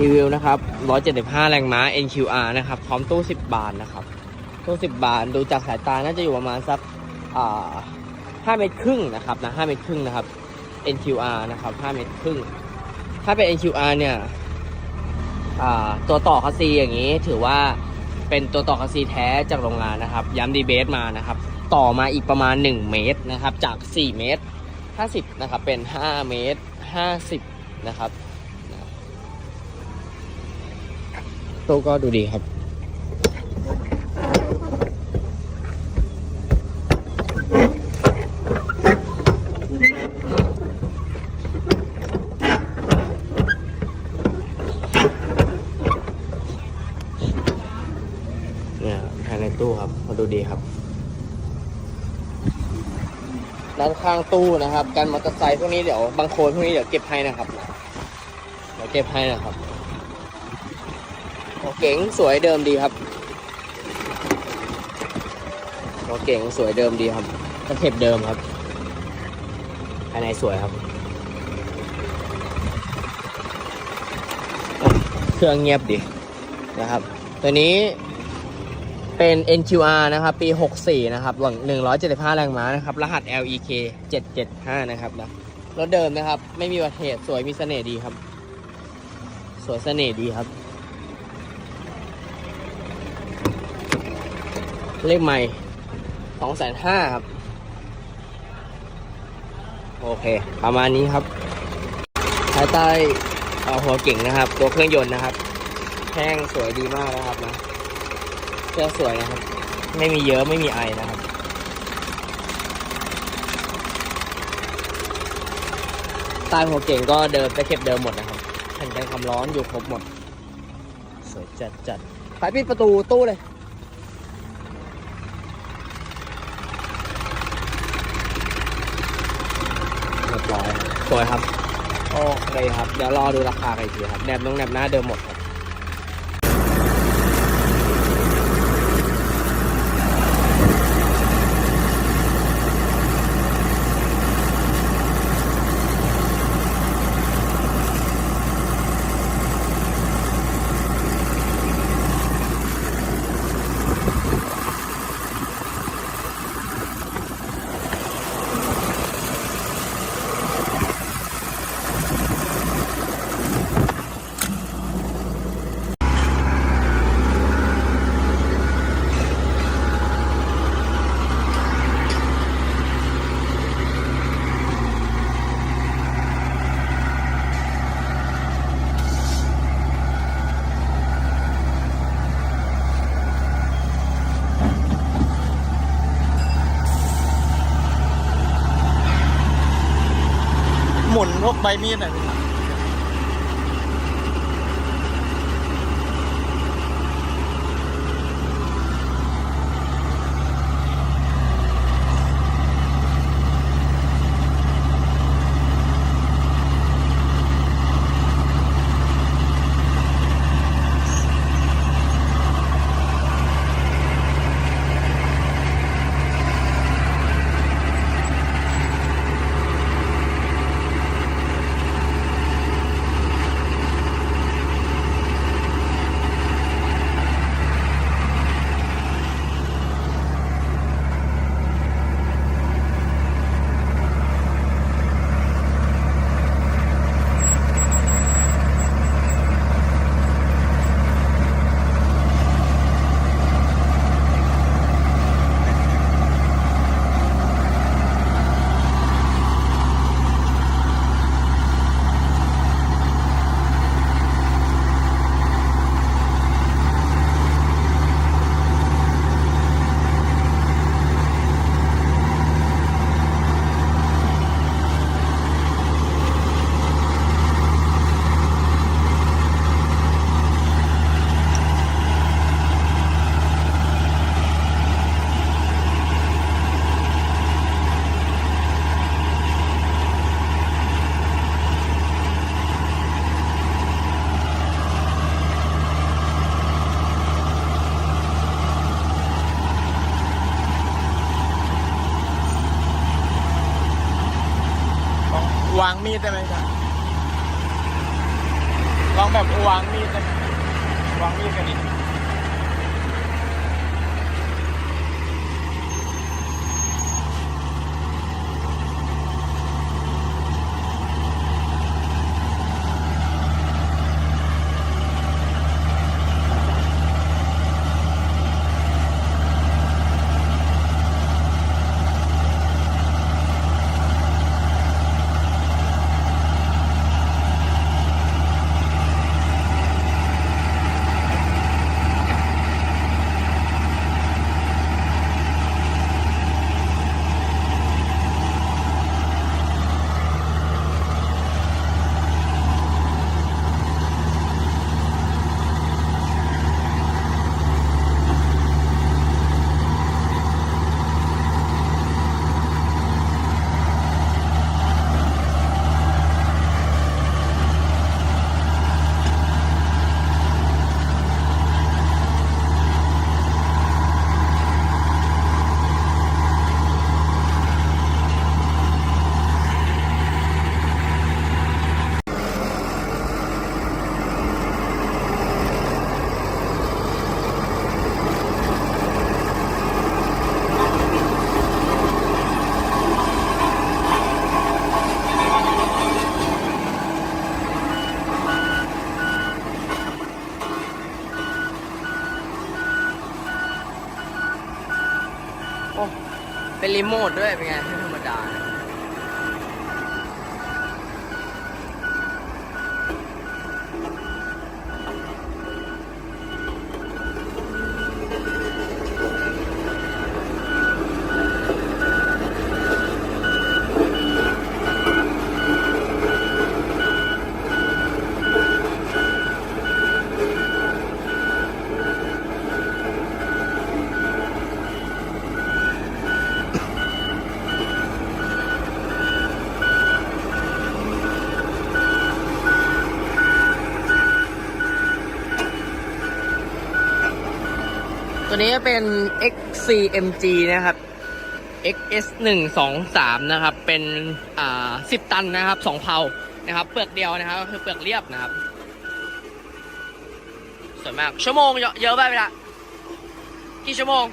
รีวิวนะครับ 175 แรงม้า NQR นะครับ พร้อมตู้ 10 บานนะครับ ตู้ 10 บานดูจากสายตา น่าจะอยู่ประมาณสักอ่า5เมตรครึ่งนะครับนะ5เมตรครึ่งนะครับ NQR นะครับ5เมตรครึ่ง ถ้าเป็น NQR เนี่ยตัวต่อคัสซีอย่างนี้ ถือว่าเป็นตัวต่อคัสซีแท้จากโรงงานนะครับ ย้ำดีเบสมานะครับ ต่อมาอีกประมาณ 1 เมตรนะครับ จาก 4 เมตร 50 นะครับ เป็น 5 เมตร 50 นะครับ ตู้ก็ดูดีครับเนี่ยภายในตู้ครับมาดูดีครับ ด้านข้างตู้นะครับการมอเตอร์ไซค์พวกนี้เดี๋ยวบางโคนพวกนี้เดี๋ยวเก็บให้นะครับ เดี๋ยวเก็บให้นะครับ โอเก๋งสวยเดิมดีครับโอเก๋งสวยเดิมดีครับตะเข็บเดิมครับภายในสวยครับ เครื่องเงียบดีนะครับ ตัวนี้เป็น NQR นะครับ ปี 64 นะครับหลัง175 แรงม้านะครับ รหัส LEK 775 นะครับนะรถเดิมนะครับ ไม่มีอุบัตเหตุสวยมีเสน่ห์ดีครับ สวยเสน่ห์ดีครับ เลขใหม่สองแสนห้าครับ โอเค ประมาณนี้ครับภายใต้เอ่อหัวเก่งนะครับ ตัวเครื่องยนต์นะครับแท่งสวยดีมากนะครับนะเครื่องสวยนะครับ ไม่มีเยอะไม่มีไอนะครับ ใต้หัวเก่งก็เดิมจะเก็บเดิมหมดนะครับแผ่นกันความร้อนอยู่ครบหมด สวยจัดจัดไปปิดประตูตู้เลย เรียบร้อยครับ สวยครับโอเคครับ เดี๋ยวรอดูราคากันอีกทีครับแนบน้องแนบหน้าเดิมหมดครับ กใบมีดหน่อย วางมีดได้ไหมครับลองแบบวางมีดนะวางมีดกันดิ มีโมดด้วยเป็นไง ตัวนี้เป็น XCMG นะครับ XS 1 2 3นะครับ เป็นอ่า10 ตันนะครับสองเพลานะครับ เปลือกเดียวนะครับก็คือเปลือกเรียบนะครับสวยมาก ชั่วโมงเยอะเยอะไปเวลากี่ชั่วโมง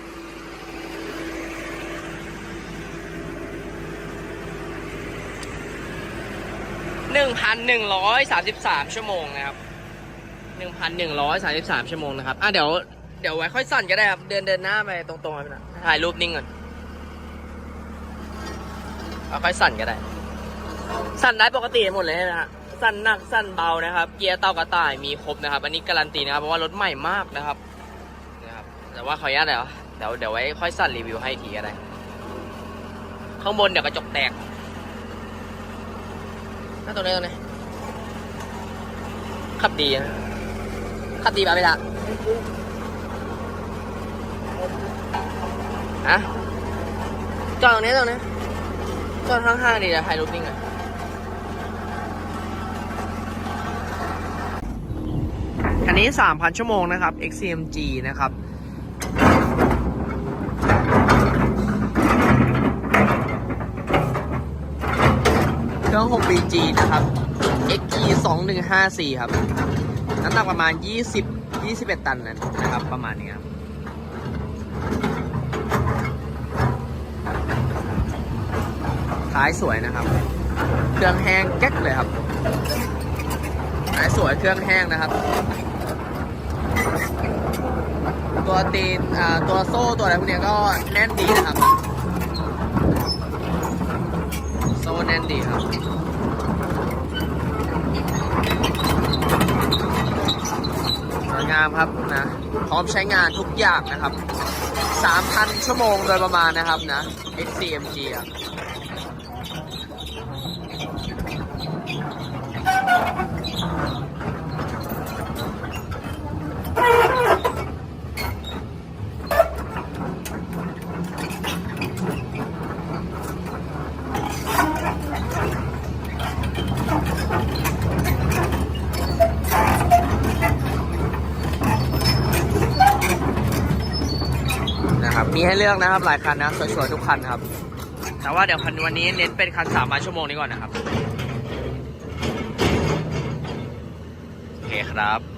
หนึ่งพันหนึ่งร้อยสามสิบสามชั่วโมงนะครับ หนึ่งพันหนึ่งร้อยสามสิบสามชั่วโมงนะครับ อะเดี๋ยว เดี๋ยวไว้ค่อยสั่นก็ได้ครับ เดินเดินหน้าไปตรงๆไปนะถ่ายรูปนิ่งก่อนเอาค่อยสั่นก็ได้ สั่นได้ปกติหมดเลยใช่ไหมฮะสั่นหนักสั่นเบานะครับ เกียร์เต้ากระต่ายมีครบนะครับ อันนี้การันตีนะครับ เพราะว่ารถใหม่มากนะครับนะครับ แต่ว่าขออนุญาตเดี๋ยวเดี๋ยวเดี๋ยวไว้ค่อยสั่นรีวิวให้ทีก็ได้ ข้างบนเดี๋ยวกระจกแตกน่าตรงนี้ตรงนี้ขับดีนะขับดีป่ะเวลา อะจอดตรงนี้ตรงนี้จอดข้างๆดีนะถ่ายรูปนิ่งอะคันนี้ 3,000 ชั่วโมงนะครับ XCMG นะครับเครื่อง 6BG นะครับ XE 2154 ครับ น้ำหนักประมาณ 20 21 ตันนั้นนะครับ ประมาณนี้ครับ ท้ายสวยนะครับ เครื่องแห้งแก๊กเลยครับท้ายสวยเครื่องแห้งนะครับ ตัวตีนอ่าตัวโซ่ตัวอะไรพวกเนี้ยก็แน่นดีนะครับ โซ่แน่นดีครับสวยงามครับนะพร้อมใช้งานทุกอย่างนะครับ 3,000 ชั่วโมงโดยประมาณนะครับนะ XCMG อะ นะครับ มีให้เลือกนะครับหลายคันนะสวยๆทุกคันครับ แต่ว่าเดี๋ยวคันวันนี้เน้นเป็นคันสามมาชั่วโมงนี้ก่อนนะครับ ครับ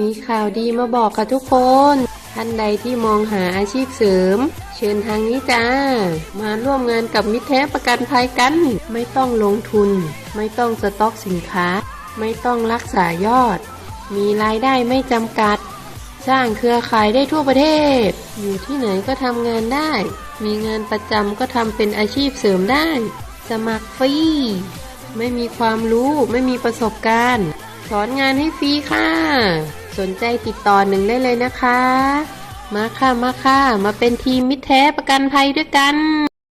มีข่าวดีมาบอกกับทุกคน ท่านใดที่มองหาอาชีพเสริม เชิญทางนี้จ้า มาร่วมงานกับมิตรแท้ประกันภัยกัน ไม่ต้องลงทุน ไม่ต้องสต็อกสินค้า ไม่ต้องรักษายอด มีรายได้ไม่จำกัด สร้างเครือข่ายได้ทั่วประเทศ อยู่ที่ไหนก็ทำงานได้ มีงานประจำก็ทำเป็นอาชีพเสริมได้ สมัครฟรี ไม่มีความรู้ ไม่มีประสบการณ์ อนงานให้ฟรีค่ะ สนใจติดต่อหนึ่งได้เลยนะคะ มาค่ะมาค่ะ มาเป็นทีมมิตรแท้ประกันภัยด้วยกัน